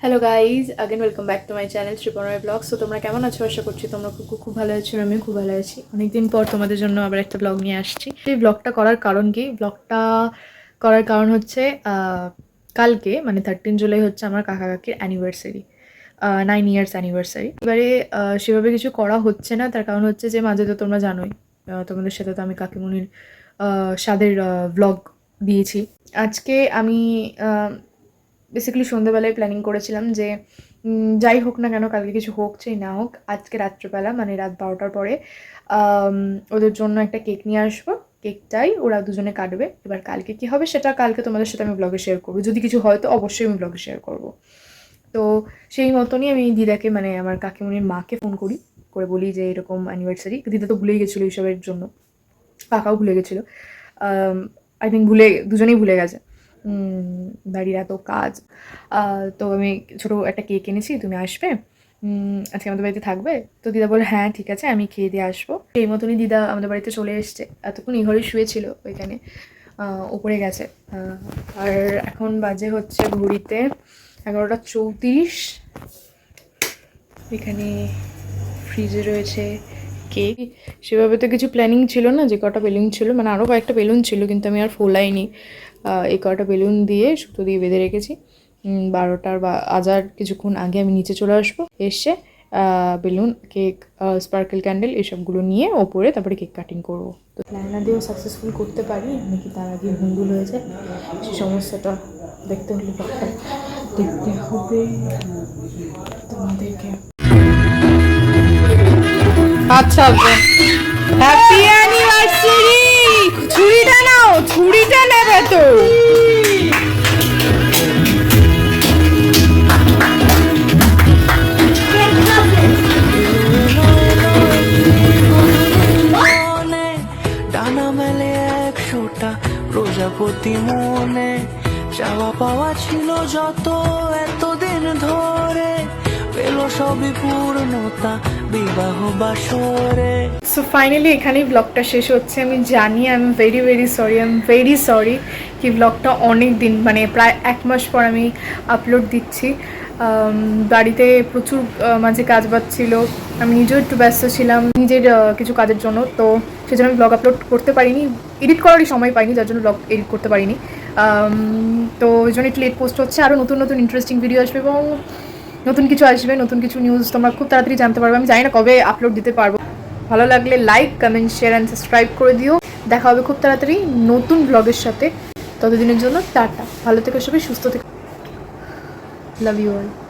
Hello guys again welcome back to my channel Sripanoy vlog so তোমরা কেমন আছো? আশা করছি তোমরা খুব খুব- ভালো আছো আমি খুব ভালো আছি। অনেকদিন পর তোমাদের জন্য আবার একটা ব্লগ নিয়ে আসছি। এই ব্লগটা করার কারণ কি? ব্লগটা করার কারণ হচ্ছে কালকে মানে থার্টিন জুলাই হচ্ছে আমার কাকা কাকির অ্যানিভার্সারি নাইন ইয়ার্স অ্যানিভার্সারি এবারে সেভাবে কিছু করা হচ্ছে না। তার কারণ হচ্ছে যে, মাঝে তো তোমরা জানোই তোমাদের সাথে তো আমি কাকিমুনির স্বাদের ব্লগ দিয়েছি। আজকে আমি বেসিক্যালি সন্ধ্যেবেলায় প্ল্যানিং করেছিলাম যে যাই হোক না কেন, কালকে কিছু হোক চাই, না হোক, আজকে রাত্রেবেলা মানে রাত বারোটার পরে ওদের জন্য একটা কেক নিয়ে আসব। কেকটাই ওরা দুজনে কাটবে। এবার কালকে কি হবে সেটা কালকে তোমাদের সাথে আমি ব্লগে শেয়ার করব। যদি কিছু হয় তো অবশ্যই আমি ব্লগে শেয়ার করব। তো সেই মতনই আমি দিদাকে মানে আমার কাকিমণির মাকে ফোন করি, করে বলি যে এরকম অ্যানিভার্সারি দিদা তো ভুলেই গেছিল এইসবের জন্য। কাকাও ভুলে গেছিল। আই থিঙ্ক ভুলে, দুজনেই ভুলে গেছে। বাড়ির এত কাজ। তো আমি ছোটো একটা কেক এনেছি, তুমি আসবে। আজকে আমাদের বাড়িতে থাকবে। তো দিদা বলে হ্যাঁ ঠিক আছে, আমি খেয়ে দিয়ে আসব। সেই মতনই দিদা আমাদের বাড়িতে চলে এসছে। এতক্ষণ ইঘরে শুয়েছিল ওইখানে উপরে গেছে। আর এখন বাজে হচ্ছে ঘড়িতে এগারোটা চৌত্রিশ। এখানে ফ্রিজে রয়েছে কেক। সেভাবে তো কিছু প্ল্যানিং ছিল না, যে কটা বেলুন ছিল মানে আরও কয়েকটা বেলুন ছিল, কিন্তু আমি আর ফোলাইনি। এই কটা বেলুন দিয়ে সুতো দিয়ে বেঁধে রেখেছি। বারোটার বা আজার কিছুক্ষণ আগে আমি নিচে চলে আসব। এসে বেলুন, কেক স্পার্কেল ক্যান্ডেল এসবগুলো নিয়ে ওপরে তারপরে কেক কাটিং করব। তো প্ল্যানটা দিয়েও সাকসেসফুল করতে পারি, নাকি তার আগে ভুলগুলো হয়ে যায় সেই সমস্যাটা দেখতে হলে দেখতে হবে। তোমাদেরকে আচ্ছা হ্যাপি প্রজাপতি মনে চাওয়া পাওয়া ছিল যত এতদিন ধরে। সো ফাইনালি এখানেই ব্লগটা শেষ হচ্ছে। আমি জানি I am very very sorry I am very sorry কি ব্লগটা অনেক দিন মানে প্রায় এক মাস পর আমি আপলোড দিচ্ছি। বাড়িতে প্রচুর মাঝে কাজ বাজ ছিল। আমি নিজেও একটু ব্যস্ত ছিলাম নিজের কিছু কাজের জন্য, তো সেজন্য আমি ব্লগ আপলোড করতে পারিনি। এডিট করারই সময় পাইনি, যার জন্য ব্লগ এডিট করতে পারিনি। তো ওই জন্য একটু লেট পোস্ট হচ্ছে। আরও নতুন নতুন ইন্টারেস্টিং ভিডিও আসবে এবং নতুন কিছু আসবে, নতুন কিছু নিউজ তোমরা খুব তাড়াতাড়ি জানতে পারবে। আমি জানি না কবে আপলোড দিতে পারব। ভালো লাগলে like comment share and subscribe করে দিও। দেখা হবে খুব তাড়াতাড়ি নতুন ব্লগের সাথে। ততদিনের জন্য টাটা। ভালো থেকে সবাই, সুস্থ থেকে। Love you all.